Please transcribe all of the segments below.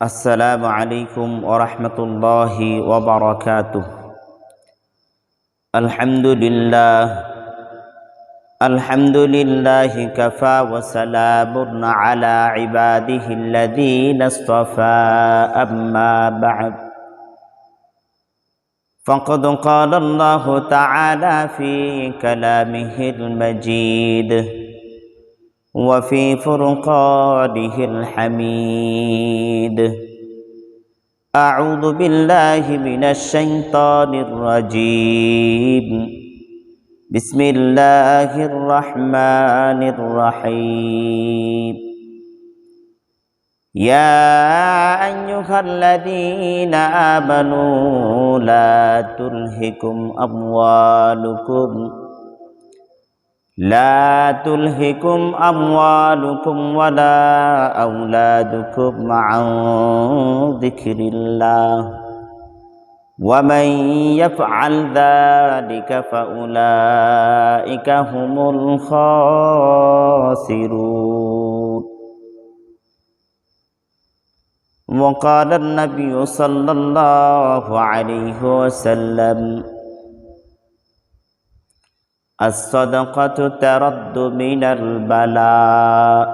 السلام عليكم ورحمة الله وبركاته. الحمد لله. الحمد لله كفى وسلام على عباده الذين اصطفى. أما بعد. فقد قال الله تعالى في كلامه المجيد. وفي فرقانه الحميد. أعوذ بالله من الشيطان الرجيم. بسم الله الرحمن الرحيم. يا أيها الذين آمنوا لا تلهكم أموالكم. لا تلهكم أموالكم ولا أولادكم عن ذكر الله ومن يفعل ذلك فأولئك هم الخاسرون. وقال النبي صلى الله عليه وسلم الصدقة ترد من البلاء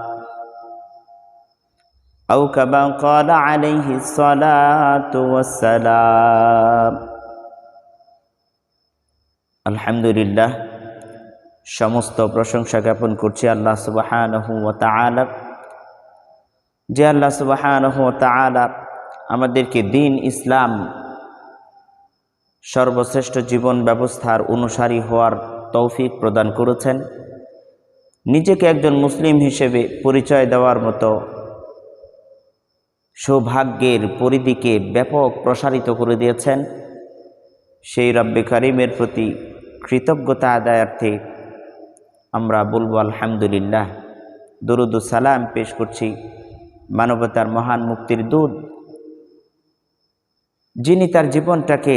أو كما قال عليه الصلاة والسلام আলহামদুলিল্লাহ সমস্ত প্রশংসা জ্ঞাপন করছি আল্লাহ সুবাহানহু ও তাআলা যে আল্লাহ সুবাহানহু ও তাআলা আমাদেরকে দিন ইসলাম সর্বশ্রেষ্ঠ জীবন ব্যবস্থার অনুসারী হওয়ার তৌফিক প্রদান করেছেন। নিজেকে একজন মুসলিম হিসেবে পরিচয় দেওয়ার মতো সৌভাগ্যের পরিধিকে ব্যাপক প্রসারিত করে দিয়েছেন। সেই রব্বে করিমের প্রতি কৃতজ্ঞতা আদায়ার্থে আমরা বলব, আলহামদুলিল্লাহ। দরুদ সালাম পেশ করছি মানবতার মহান মুক্তির দূত, যিনি তার জীবনটাকে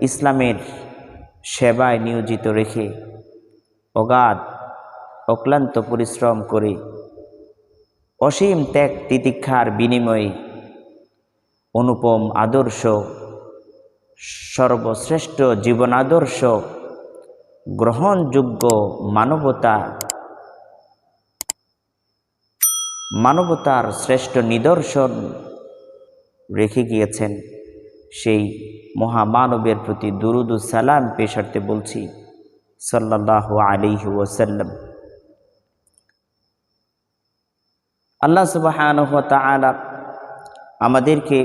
ইসলামের সেবায় নিয়োজিত রেখে অগাধ, অক্লান্ত পরিশ্রম করে অসীম ত্যাগ তিতিক্ষার বিনিময়ে অনুপম আদর্শ, সর্বশ্রেষ্ঠ জীবন আদর্শ, গ্রহণযোগ্য মানবতা, মানবতার শ্রেষ্ঠ নিদর্শন রেখে গিয়েছেন সেই মহামানবের প্রতি দুরুদু সালাম পেশার্থে বলছি সাল্লাহ আলিহি ওসাল্লাম আল্লাহ সুবাহ আমাদেরকে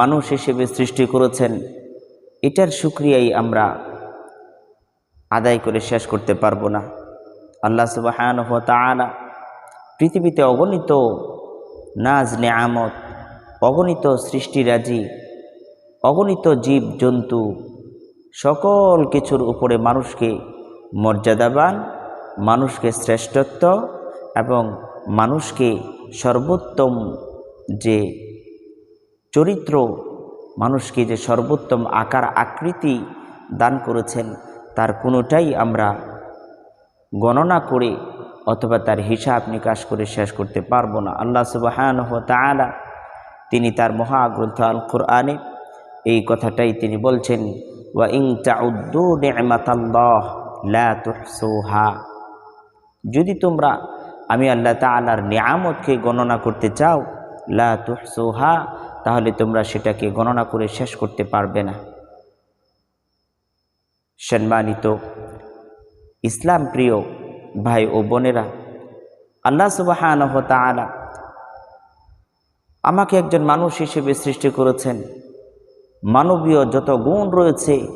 মানুষ হিসেবে সৃষ্টি করেছেন। এটার সুক্রিয়াই আমরা আদায় করে শেষ করতে পারব না। আল্লাহ সুবাহ পৃথিবীতে অগণিত নাজ নেয়ামত অগণিত সৃষ্টিরাজি অগণিত জীব, জন্তু, সকল কিছুর উপরে মানুষকে মর্যাদাবান, মানুষকে শ্রেষ্ঠত্ব এবং মানুষকে সর্বোত্তম যে চরিত্র, মানুষকে যে সর্বোত্তম আকার আকৃতি দান করেছেন, তার কোনোটাই আমরা গণনা করে অথবা তার হিসাব নিকাশ করে শেষ করতে পারব না। আল্লাহ সুবাহান তালা তিনি তার মহাগ্রন্থ আল কোরআনে এই কথাটাই তিনি বলছেন ওয়া ইং চাউদ্দু নেমাতাল্লাহ, লা যদি তোমরা আমি আল্লাহ তালার নিয়ামতকে গণনা করতে চাও, লা তাহলে তোমরা সেটাকে গণনা করে শেষ করতে পারবে না। সম্মানিত ইসলাম প্রিয় ভাই ও বোনেরা, আল্লাহ সুবাহান তালা আমাকে একজন মানুষ হিসেবে সৃষ্টি করেছেন। মানবীয় যত গুণ রয়েছে,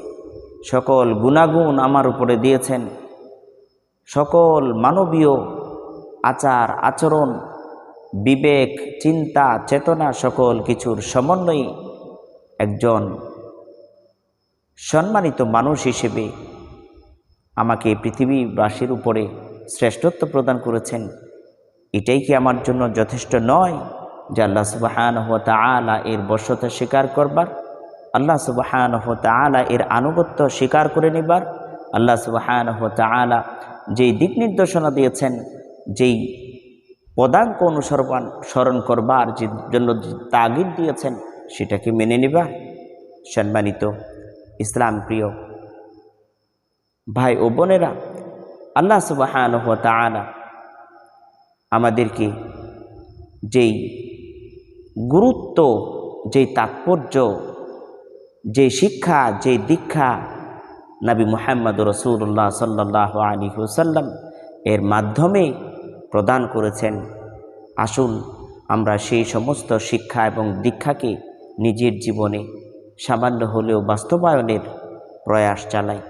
সকল গুণাগুণ আমার উপরে দিয়েছেন। সকল মানবীয় আচার, আচরণ, বিবেক, চিন্তা, চেতনা সকল কিছুর সমন্বয়ে একজন সম্মানিত মানুষ হিসেবে আমাকে পৃথিবীবাসীর উপরে শ্রেষ্ঠত্ব প্রদান করেছেন। এটাই কি আমার জন্য যথেষ্ট নয় যে আল্লাহ সুবাহান আলা এর বর্ষতা স্বীকার করবার? আল্লাহ সুবাহান আলা এর আনুগত্য স্বীকার করে নেবার। আল্লাহ সুবাহান আলা যেই দিক নির্দেশনা দিয়েছেন, যেই পদাঙ্ক অনুসরণ, স্মরণ করবার যে জন্য তাগিদ দিয়েছেন, সেটাকে মেনে নেবা সম্মানিত ইসলাম প্রিয় ভাই ও বোনেরা, আল্লাহ সুবাহান তাআলা আমাদেরকে যেই গুরুত্ব, যেই তাৎপর্য যে শিক্ষা, যে দীক্ষা নবী মোহাম্মদ রসুল্লাহ সাল্লাহ আলী হুসাল্লাম এর মাধ্যমে প্রদান করেছেন। আসুন আমরা সেই সমস্ত শিক্ষা এবং দীক্ষাকে নিজের জীবনে সামান্য হলেও বাস্তবায়নের প্রয়াস চালাই।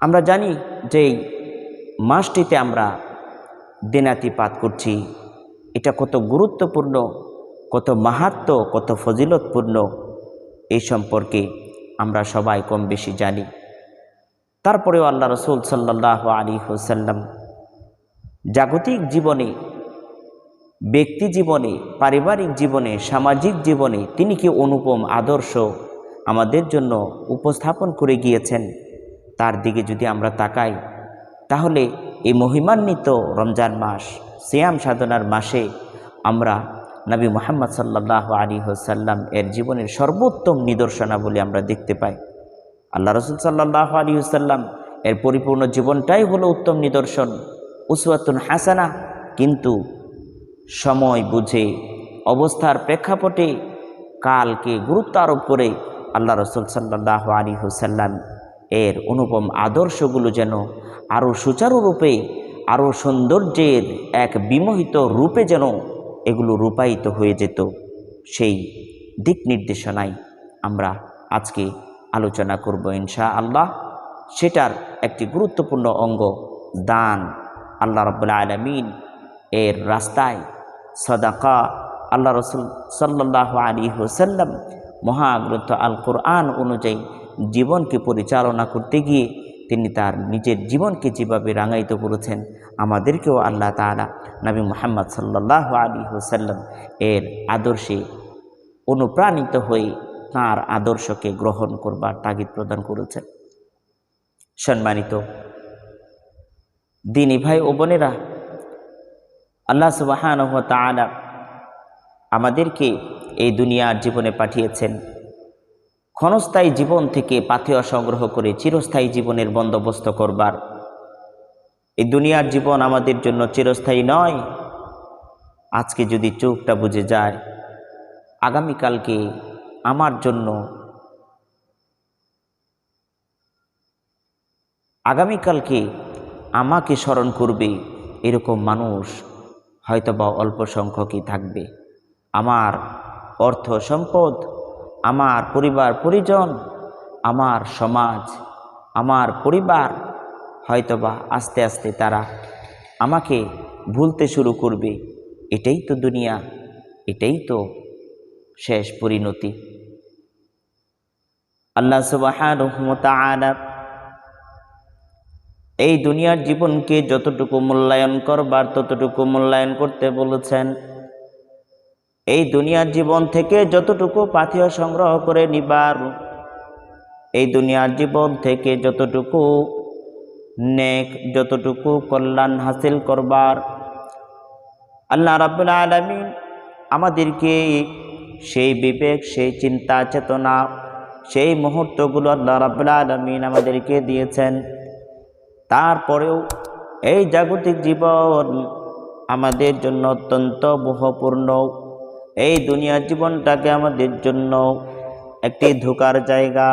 আমরা জানি যে মাসটিতে আমরা দিনাতিপাত করছি। এটা কত গুরুত্বপূর্ণ কত মাহাত্ম, কত ফজিলতপূর্ণ এই সম্পর্কে আমরা সবাই কম বেশি জানি। তারপরেও আল্লাহ রসুল সাল্লাহ আলী হুসাল্লাম জাগতিক জীবনে, ব্যক্তি জীবনে, পারিবারিক জীবনে, সামাজিক জীবনে তিনি কি অনুপম, আদর্শ আমাদের জন্য উপস্থাপন করে গিয়েছেন? তার দিকে যদি আমরা তাকাই, তাহলে এই মহিমান্বিত রমজান মাস, সিয়াম সাধনার মাসে আমরা নবী মোহাম্মদ সাল্লাহ আলী হোসাল্লাম এর জীবনের সর্বোত্তম নিদর্শনাবলী আমরা দেখতে পাই। আল্লাহ রসুল সাল্লাহ আলী হুসাল্লাম এর পরিপূর্ণ জীবনটাই হলো উত্তম নিদর্শন, উসওয়াতুন হাসানা। কিন্তু সময় বুঝে, অবস্থার প্রেক্ষাপটে কালকে গুরুত্ব আরোপ করে আল্লাহ রসুল সাল্লাহ আলী হুসাল্লাম এর অনুপম আদর্শগুলো যেন আরও সুচারুরূপে আরও সৌন্দর্যের এক বিমোহিত রূপে যেন এগুলো রূপায়িত হয়ে যেত। সেই দিক নির্দেশনায় আমরা আজকে আলোচনা করব ইনশা আল্লাহ সেটার একটি গুরুত্বপূর্ণ অঙ্গ দান আল্লাহ রব্বুল্লা আলমিন এর রাস্তায় সদাকা আল্লাহ রসুল সাল্লাহ আলী হোসাল্লাম মহাগ্রন্থ আল কোরআন অনুযায়ী জীবনকে পরিচালনা করতে গিয়ে তিনি তার নিজের জীবনকে যেভাবে রাঙায়িত করেছেন আমাদেরকেও আল্লাহ তালা নবী মোহাম্মদ সাল্লাহ আলী হোসাল্লাম এর আদর্শে অনুপ্রাণিত হয়ে তাঁর আদর্শকে গ্রহণ করবার তাগিদ প্রদান করেছেন। সম্মানিত দিনী ভাই ও বোনেরা, আল্লাহ সুবাহান তালা আমাদেরকে এই দুনিয়ার জীবনে পাঠিয়েছেন। ক্ষণস্থায়ী জীবন থেকে পাথেয় সংগ্রহ করে চিরস্থায়ী জীবনের বন্দোবস্ত করবার এই দুনিয়ার জীবন আমাদের জন্য চিরস্থায়ী নয়। আজকে যদি চোখটা বুঝে যায়, আগামীকালকে আমার জন্য, আগামীকালকে আমাকে স্মরণ করবে এরকম মানুষ হয়তোবা অল্প সংখ্যকই থাকবে। আমার অর্থ সম্পদ, আমার পরিবার, পরিজন, আমার সমাজ, আমার পরিবার হয়তোবা আস্তে আস্তে তারা আমাকে ভুলতে শুরু করবে। এটাই তো দুনিয়া, এটাই তো শেষ পরিণতি। আল্লাহ সুবাহ এই দুনিয়ার জীবনকে যতটুকু মূল্যায়ন করবার, ততটুকু মূল্যায়ন করতে বলেছেন। এই দুনিয়ার জীবন থেকে যতটুকু পাথেয় সংগ্রহ করে নিবার, এই দুনিয়ার জীবন থেকে যতটুকু নেক যতটুকু কল্যাণ হাসিল করবার। আল্লাহ রাবুল আলমিন আমাদেরকে সেই বিবেক, সেই চিন্তা, চেতনা, সেই মুহূর্তগুলো আল্লাহ রাবুল আলমিন আমাদেরকে দিয়েছেন। তারপরেও এই জাগতিক জীবন আমাদের জন্য অত্যন্ত বহপূর্ণ। এই দুনিয়ার জীবনটাকে আমাদের জন্য একটি ধোকার জায়গা।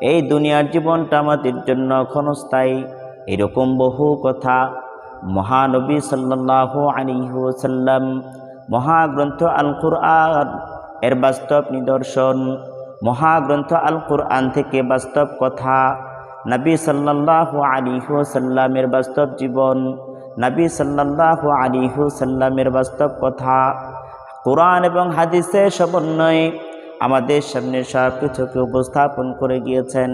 এই দুনিয়ার জীবনটা আমাদের জন্য ক্ষণস্থায়ী। এরকম বহু কথা মহানবী সাল্লাহ আলিহাসাল্লাম মহাগ্রন্থ আল কুরআন এর বাস্তব নিদর্শন, মহাগ্রন্থ আল কুরআন থেকে বাস্তব কথা, নবী সাল্লাহ আলিহাসাল্লামের বাস্তব জীবন, নবী সাল্লাহ আলিহাসাল্লামের বাস্তব কথা, কোরআন এবং হাদিসের সমন্বয়ে আমাদের সামনে সব কিছুকে উপস্থাপন করে গিয়েছেন।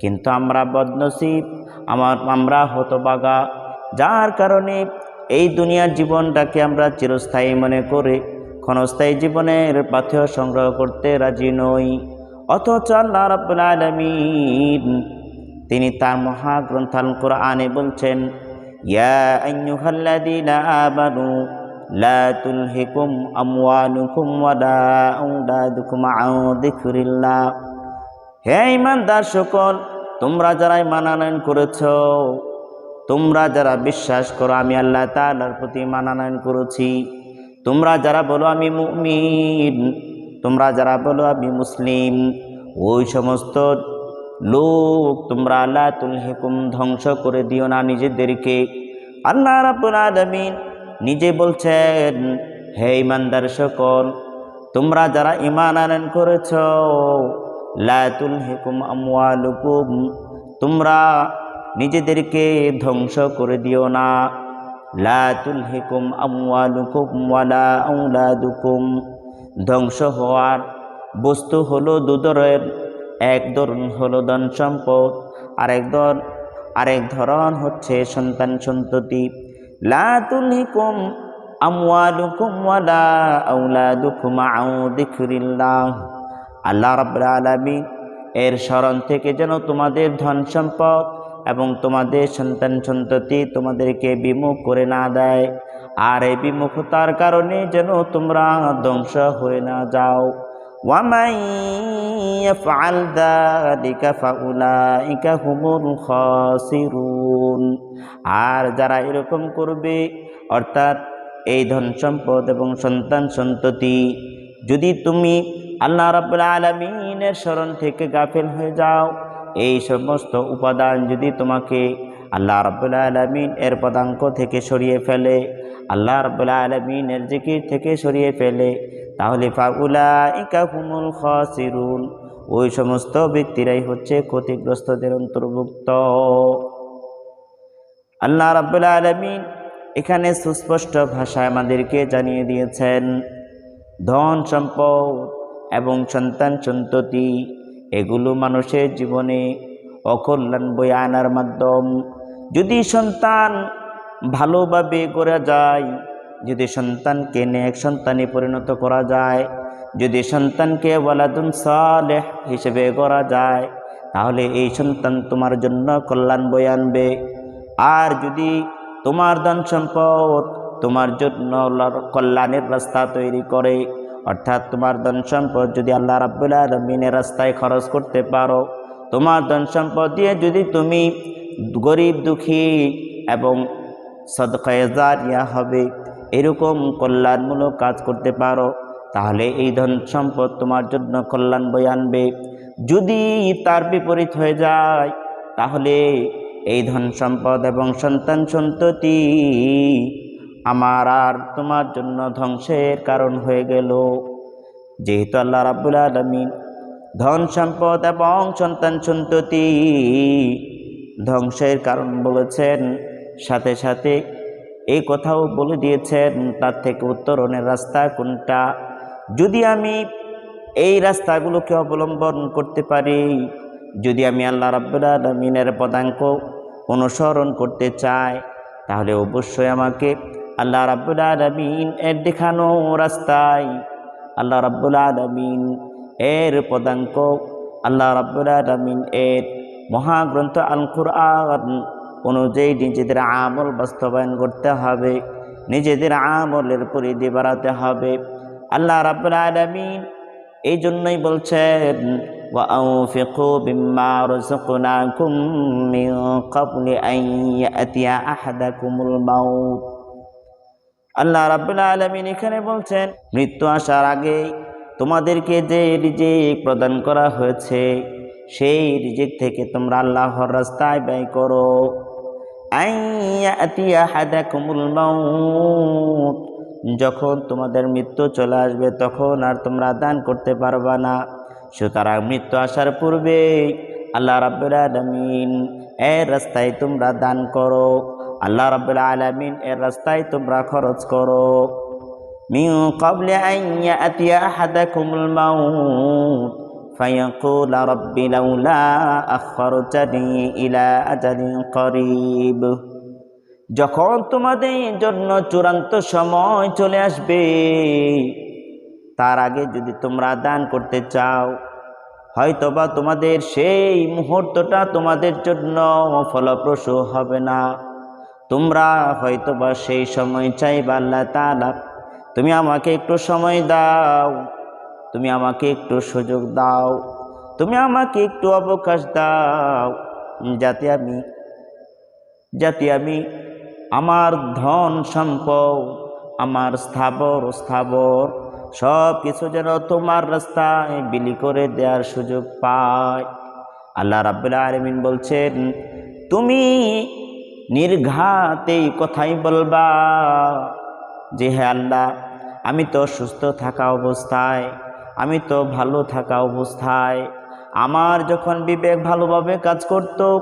কিন্তু আমরা বদনসিব আমার, আমরা হতবাগা। যার কারণে এই দুনিয়ার জীবনটাকে আমরা চিরস্থায়ী মনে করে ক্ষণস্থায়ী জীবনের পাথেয় সংগ্রহ করতে রাজি নই। অথচ আল্লাহ রাব্বুল তিনি তার মহাগ্রন্থাল কোরআনে বলছেন, ইয়া আইয়ুহাল্লাযীনা লা হে ইমানদার সকল তোমরা যারা মানানয়ন করেছ, তোমরা যারা বিশ্বাস করো, আমি আল্লাহ তালার প্রতি মানানয়ন করেছি। তোমরা যারা বলো আমি মুমিন, তোমরা যারা বলো আমি মুসলিম, ওই সমস্ত লোক তোমরা আল্লাহ তুলহিকুম ধ্বংস করে দিও না নিজেদেরকে। আল্লাহ রাব্বুল আলামিন নিজে বলছেন, হে ইমানদার সকল, তোমরা যারা ইমান আনয়ন করেছ লা তুলহিকুম আমওয়ালুকুম, তোমরা নিজেদেরকে ধ্বংস করে দিও না। লা তুলহিকুম আমওয়ালুকুম ওয়ালা আওলাদুকুম, ধ্বংস হওয়ার বস্তু হলো দুধরের, এক ধরন হলো ধন সম্পদ, আরেক ধর আরেক ধরন হচ্ছে সন্তান সন্ততি। লা তুলহিকুম আমওয়ালুকুম ওয়ালা আওলাদুকুম আন যিকরিল্লাহ। আল্লাহ রাবুল আলমী এর স্মরণ থেকে যেন তোমাদের ধন সম্পদ এবং তোমাদের সন্তান সন্ততি তোমাদেরকে বিমুখ করে না দেয়। আর এই বিমুখতার কারণে যেন তোমরা ধ্বংস হয়ে না যাও। আর যারা এরকম করবে, অর্থাৎ এই ধন সম্পদ এবং সন্তান সন্ততি, যদি তুমি আল্লাহ রাব্বুল আলামিনের স্মরণ থেকে গাফেল হয়ে যাও। এই সমস্ত উপাদান যদি তোমাকে আল্লাহ রাব্বুল আলমিন এর পদাঙ্ক থেকে সরিয়ে ফেলে, আল্লাহ রাব্বুল আলামিনের জিকির থেকে সরিয়ে ফেলে, তাহলে ফাউলা ইকাহুমুল খাসিরুন। ওই সমস্ত ব্যক্তিরাই হচ্ছে ক্ষতিগ্রস্তদের অন্তর্ভুক্ত। আল্লাহ রাব্বুল আলমিন এখানে সুস্পষ্ট ভাষায় আমাদেরকে জানিয়ে দিয়েছেন, ধন সম্পদ এবং সন্তান সন্ততি, এগুলো মানুষের জীবনে অকল্যাণ বই আনার মাধ্যম। যদি সন্তান ভালোভাবে করা যায়, যদি সন্তানকে নেক সন্তানে পরিণত করা যায়, যদি সন্তানকে ওয়ালাদুন সালেহ হিসেবে করা যায়, তাহলে এই সন্তান তোমার জন্য কল্যাণ বই আনবে। আর যদি তোমার ধন সম্পদ তোমার জন্য কল্যাণের রাস্তা তৈরি করে অর্থাৎ তোমার ধন সম্পদ যদি আল্লাহ রাব্বুল আলমিনের রাস্তায় খরচ করতে পারো, তোমার ধন সম্পদ দিয়ে যদি তুমি গরিব, দুঃখী এবং সদকায় হবে, এরকম কল্যাণমূলক কাজ করতে পারো, তাহলে এই ধন সম্পদ তোমার জন্য কল্যাণ বই আনবে। যদি তার বিপরীত হয়ে যায়, তাহলে এই ধন সম্পদ এবং সন্তান সন্ততি আমার আর তোমার জন্য ধ্বংসের কারণ হয়ে গেল। যেহেতু আল্লাহ রাব্বুল আলমিন ধন, সম্পদ এবং সন্তান সন্ততি ধ্বংসের কারণ বলেছেন, সাথে সাথে এই কথাও বলে দিয়েছেন, তার থেকে উত্তরণের রাস্তা কোনটা? যদি আমি এই রাস্তাগুলোকে অবলম্বন করতে পারি, যদি আমি আল্লাহ রাব্বুল আলমিনের পদাঙ্ক অনুসরণ করতে চাই, তাহলে অবশ্যই আমাকে আল্লাহ রাব্বুল আলমিন এর দেখানো রাস্তায় আল্লাহ রাব্বুল আলমিন এর পদাঙ্ক আল্লাহ রাব্বুল আলমিন এর মহাগ্রন্থ আল কুরআন অনুযায়ী নিজেদের আমল বাস্তবায়ন করতে হবে নিজেদের আমলের পরিধি বাড়াতে হবে আল্লাহ রাব্বুল আলমিন এই জন্যই বলছেন وأنفقوا مما رزقناكم من قبل أن يأتي أحدكم الموت আল্লাহ রাব্বুল আলমিন এখানে বলছেন, মৃত্যু আসার আগে তোমাদেরকে যে রিজিক প্রদান করা হয়েছে, সেই রিজিক থেকে তোমরা আল্লাহর রাস্তায় ব্যয় করো। যখন তোমাদের মৃত্যু চলে আসবে, তখন আর তোমরা দান করতে পারবা না। সুতরাং মৃত্যু আসার পূর্বে আল্লাহ রাব্বুল আলমিন এর রাস্তায় তোমরা দান করো। আল্লাহ রাব্বুল আলমিন এর রাস্তায় তোমরা খরচ করো মিউ কবলে আইয়া আতিয়া আহাদাকুমুল মাউত فيقول رب لولا أخرتني إلى أجل قريب যখন তোমাদের জন্য চূড়ান্ত সময় চলে আসবে তার আগে যদি তোমরা দান করতে চাও হয়তোবা তোমাদের সেই মুহূর্তটা তোমাদের জন্য ফলপ্রসূ হবে না তোমরা হয়তো বা সেই সময় চাইবা আল্লাহ তাআলা। তুমি আমাকে একটু সময় দাও। তুমি আমাকে একটু সুযোগ দাও। তুমি আমাকে একটু অবকাশ দাও। যাতে আমি যাতে আমি আমার ধন সম্পদ, আমার স্থাবর স্থাবর সব কিছু যেন তোমার রাস্তায় বিলি করে দেওয়ার সুযোগ পায় আল্লাহ রাব্বুল আলমিন বলছেন, তুমি নির্ঘাত এই কথাই বলবা যে হ্যাঁ আল্লাহ, আমি তো সুস্থ থাকা অবস্থায়, আমি তো ভালো থাকা অবস্থায়, আমার যখন বিবেক ভালোভাবে কাজ করত,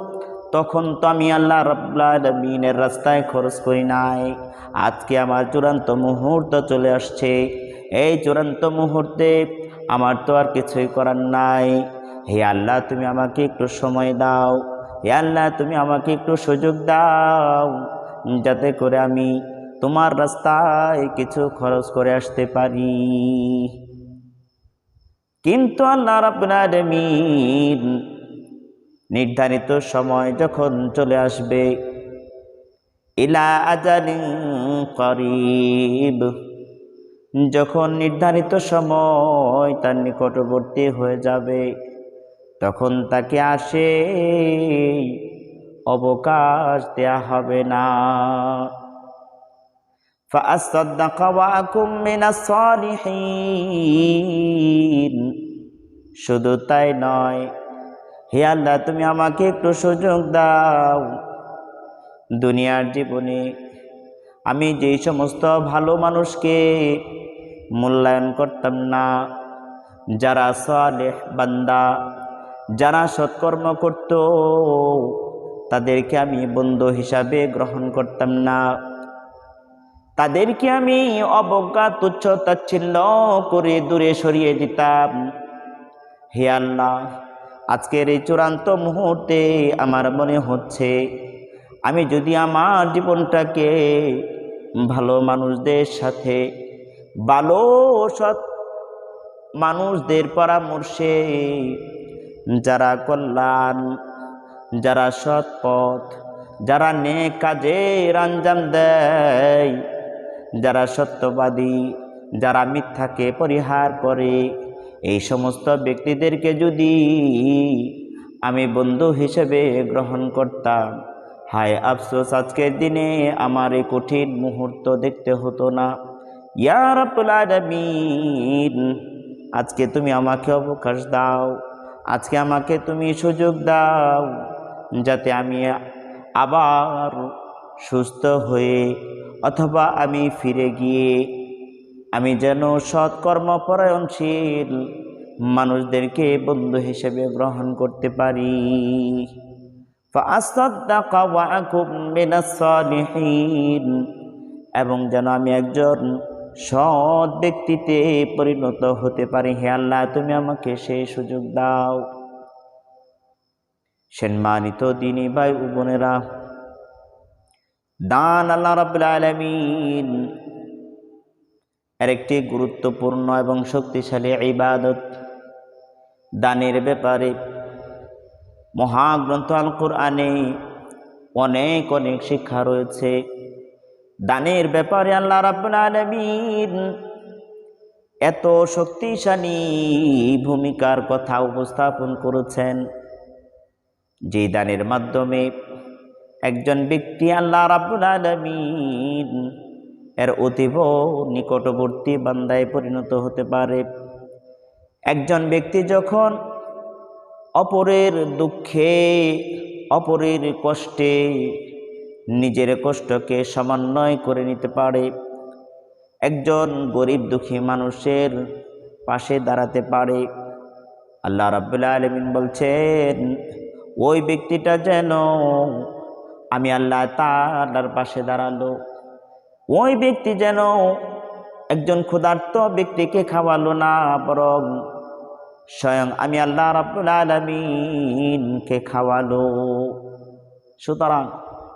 তখন তো আমি আল্লাহ রব্লামিনের রাস্তায় খরচ করি নাই। আজকে আমার চূড়ান্ত মুহূর্ত চলে আসছে। এই চূড়ান্ত মুহূর্তে আমার তো আর কিছুই করার নাই। হে আল্লাহ, তুমি আমাকে একটু সময় দাও। হে আল্লাহ, তুমি আমাকে একটু সুযোগ দাও, যাতে করে আমি তোমার রাস্তায় কিছু খরচ করে আসতে পারি। কিন্তু আল্লাহ আলামিন নির্ধারিত সময় যখন চলে আসবে, ইলা আজালিন করিব। যখন নির্ধারিত সময় তার নিকটবর্তী হয়ে যাবে তখন তাকে আসে, অবকাশ দেয়া হবে না। শুধু তাই নয়, হে আল্লাহ, তুমি আমাকে একটু সুযোগ দাও। দুনিয়ার জীবনে আমি যেই সমস্ত ভালো মানুষকে মূল্যায়ন করতাম না, যারা সালেহ বান্দা যারা সৎকর্ম করত, তাদেরকে আমি বন্ধু হিসাবে গ্রহণ করতাম না। তাদেরকে আমি অবজ্ঞা তুচ্ছ তাচ্ছিল্য করে দূরে সরিয়ে দিতাম। হে আল্লাহ, আজকের এই চূড়ান্ত মুহূর্তে আমার মনে হচ্ছে, আমি যদি আমার জীবনটাকে ভালো মানুষদের সাথে, ভালো সৎ মানুষদের পরামর্শে যারা কল্যাণ, যারা সৎ পথ যারা নে কাজের আঞ্জাম দেয়, যারা সত্যবাদী, যারা মিথ্যাকে পরিহার করে, এই সমস্ত ব্যক্তিদেরকে যদি আমি বন্ধু হিসেবে গ্রহণ করতাম, হায় আফসোস, আজকের দিনে আমার এই কঠিন মুহূর্ত দেখতে হতো না। ইয়ার আজকে তুমি আমাকে অবকাশ দাও। আজকে আমাকে তুমি সুযোগ দাও যাতে আমি আবার সুস্থ হয়ে অথবা আমি ফিরে গিয়ে আমি যেন সৎকর্মপরায়ণশীল মানুষদেরকে বন্ধু হিসেবে গ্রহণ করতে পারি। এবং যেন আমি একজন সৎ ব্যক্তিতে পরিণত হতে পারি। হে আল্লাহ, তুমি আমাকে সেই সুযোগ দাও। সম্মানিত দিনী ভাই বোনেরা, দান আল্লাহ রাবুল আলমিন এর একটি গুরুত্বপূর্ণ এবং শক্তিশালী ইবাদত। দানের ব্যাপারে মহাগ্রন্থ আল কোরআনে অনেক অনেক শিক্ষা রয়েছে। দানের ব্যাপারে আল্লাহ রাবুল আলমিন এত শক্তিশালী ভূমিকার কথা উপস্থাপন করেছেন, যে দানের মাধ্যমে একজন ব্যক্তি আল্লাহ রাবুল আলমিন এর অতীব নিকটবর্তী বান্দায় পরিণত হতে পারে। একজন ব্যক্তি যখন অপরের দুঃখে, অপরের কষ্টে নিজের কষ্টকে সমন্বয় করে নিতে পারে। একজন গরিব দুঃখী মানুষের পাশে দাঁড়াতে পারে। আল্লাহ রাবুল্লাহ আলমিন বলছেন, ওই ব্যক্তিটা যেন আমি আল্লাহ তার পাশে দাঁড়াল। ওই ব্যক্তি যেন একজন ক্ষুধার্ত ব্যক্তিকে খাওয়ালো না, বরং স্বয়ং আমি আল্লাহ রাবুল আলমিনকে খাওয়ালো। সুতরাং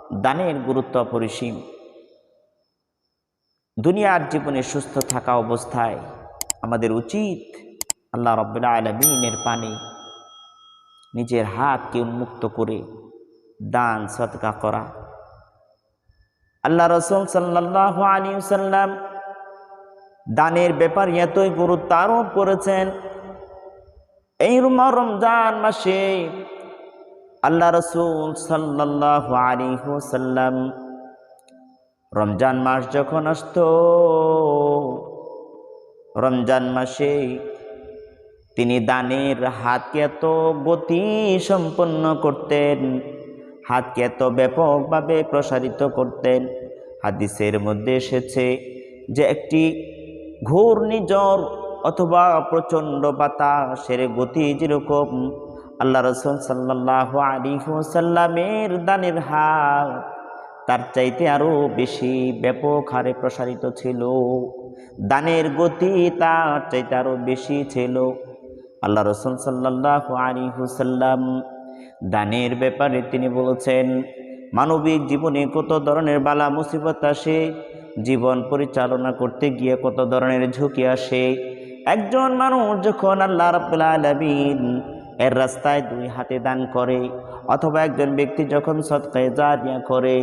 দানের গুরুত্ব অপরিসীম। দুনিয়ার জীবনে সুস্থ থাকা অবস্থায় আমাদের উচিত আল্লাহ রব্বুল্লাহ আলমিনের পানি নিজের হাতকে উন্মুক্ত করে দান সৎকা করা। আল্লাহ রসুল সাল্লাহ আলী সাল্লাম দানের ব্যাপার এতই গুরুত্ব আরোপ করেছেন, এই রুমা রমজান মাসে আল্লাহ রসুল সাল্লাহ আলী সাল্লাম রমজান মাস যখন আসত, রমজান মাসে তিনি দানের হাতকে এত গতি সম্পন্ন করতেন, হাতকে এত ব্যাপকভাবে প্রসারিত করতেন। হাদিসের মধ্যে এসেছে যে একটি ঘূর্ণিঝড় অথবা প্রচণ্ড বাতাসের গতি যেরকম আল্লাহ রসুল সাল্লাহ আলী সাল্লামের দানের হাত তার চাইতে আরও বেশি ব্যাপক হারে প্রসারিত ছিল। দানের গতি তার চাইতে আরও বেশি ছিল। আল্লাহ রসুল সাল্লাহ আলী হুসাল্লাম দানের ব্যাপারে তিনি বলেছেন, মানবিক জীবনে কত ধরনের বালা মুসিবত আসে, জীবন পরিচালনা করতে গিয়ে কত ধরনের ঝুঁকি আসে। একজন মানুষ যখন আল্লাহ রাব্বুল আলামিন এর রাস্তায় দুই হাতে দান করে, অথবা একজন ব্যক্তি যখন সৎকায় জারিয়া করে,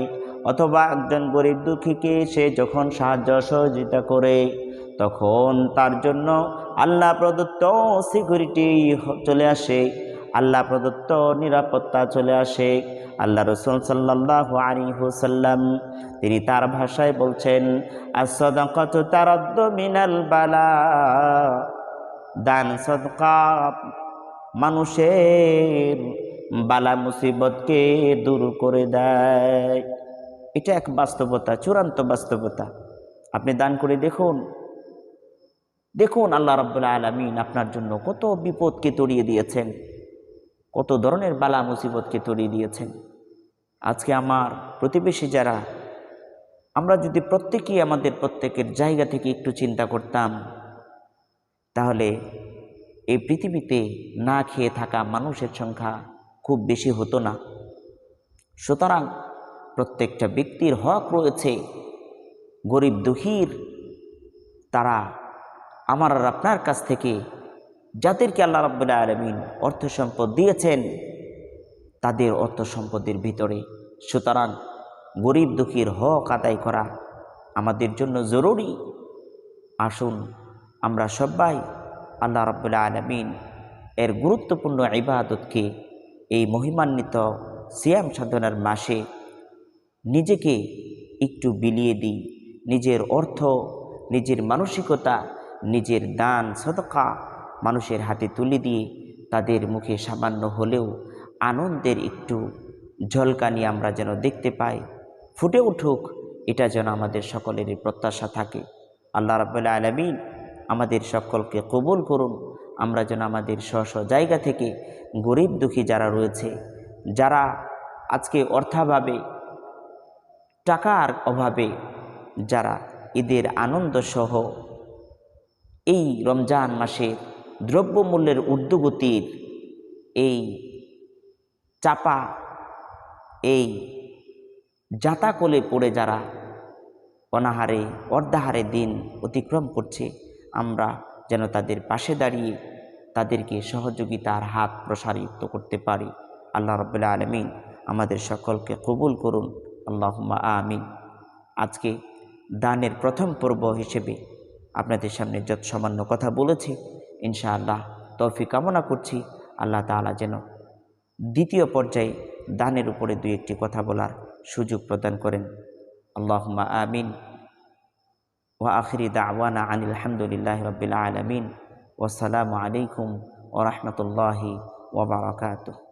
অথবা একজন গরিব দুঃখীকে সে যখন সাহায্য সহযোগিতা করে, তখন তার জন্য আল্লাহ প্রদত্ত সিকিউরিটি চলে আসে, আল্লাহ প্রদত্ত নিরাপত্তা চলে আসে। আল্লাহ রসুল সাল্লাহ আলী হুসাল্লাম তিনি তার ভাষায় বলছেন তারদ্দ মিনাল বালা দান সদকা মানুষের বালা মুসিবতকে দূর করে দেয়। এটা এক বাস্তবতা, চূড়ান্ত বাস্তবতা। আপনি দান করে দেখুন। দেখুন আল্লাহ রব্বুল্লা আলমিন আপনার জন্য কত বিপদকে তড়িয়ে দিয়েছেন। কত ধরনের বালা মুসিবতকে তড়িয়ে দিয়েছেন। আজকে আমার প্রতিবেশী যারা, আমরা যদি প্রত্যেকেই আমাদের প্রত্যেকের জায়গা থেকে একটু চিন্তা করতাম, তাহলে এই পৃথিবীতে না খেয়ে থাকা মানুষের সংখ্যা খুব বেশি হতো না। সুতরাং প্রত্যেকটা ব্যক্তির হক রয়েছে। গরিব দুঃখীর, তারা আমার আর আপনার কাছ থেকে যাদেরকে আল্লাহ রাব্বুল্লাহ আলমিন অর্থ সম্পদ দিয়েছেন, তাদের অর্থ সম্পদের ভিতরে। সুতরাং গরিব দুঃখীর হক আদায় করা আমাদের জন্য জরুরি। আসুন আমরা সবাই আল্লাহ রাব্বুল্লাহ আলমিন এর গুরুত্বপূর্ণ ইবাদতকে এই মহিমান্বিত সিয়াম সাধনার মাসে নিজেকে একটু বিলিয়ে দিই। নিজের অর্থ, নিজের মানসিকতা, নিজের দান, সদকা মানুষের হাতে তুলে দিয়ে তাদের মুখে সামান্য হলেও আনন্দের একটু ঝলকানি আমরা যেন দেখতে পাই। ফুটে উঠুক, এটা যেন আমাদের সকলেরই প্রত্যাশা থাকে। আল্লাহ রাবুল্লাহ আলমিন আমাদের সকলকে কবুল করুন। আমরা যেন আমাদের স্ব স্ব জায়গা থেকে গরিব দুঃখী যারা রয়েছে, যারা আজকে অর্থাভাবে টাকার অভাবে, যারা ঈদের আনন্দ সহ এই রমজান মাসে দ্রব্যমূল্যের ঊর্ধ্বগতির এই চাপা, এই জাতাকলে পড়ে যারা অনাহারে, অর্ধাহারে দিন অতিক্রম করছে আমরা যেন তাদের পাশে দাঁড়িয়ে তাদেরকে সহযোগিতার হাত প্রসারিত করতে পারি। আল্লাহ রবাহ আলমিন আমাদের সকলকে কবুল করুন। আল্লাহমা আমিন। আজকে দানের প্রথম পর্ব হিসেবে আপনাদের সামনে যত সামান্য কথা বলেছি, ইনশাআল্লাহ তৌফি কামনা করছি। আল্লাহ তালা যেন দ্বিতীয় পর্যায়ে দানের উপরে দুই একটি কথা বলার সুযোগ প্রদান করেন। আল্লাহমা আমিন। وآخر دعوانا عن الحمد لله رب العالمين. والسلام عليكم ورحمة الله وبركاته.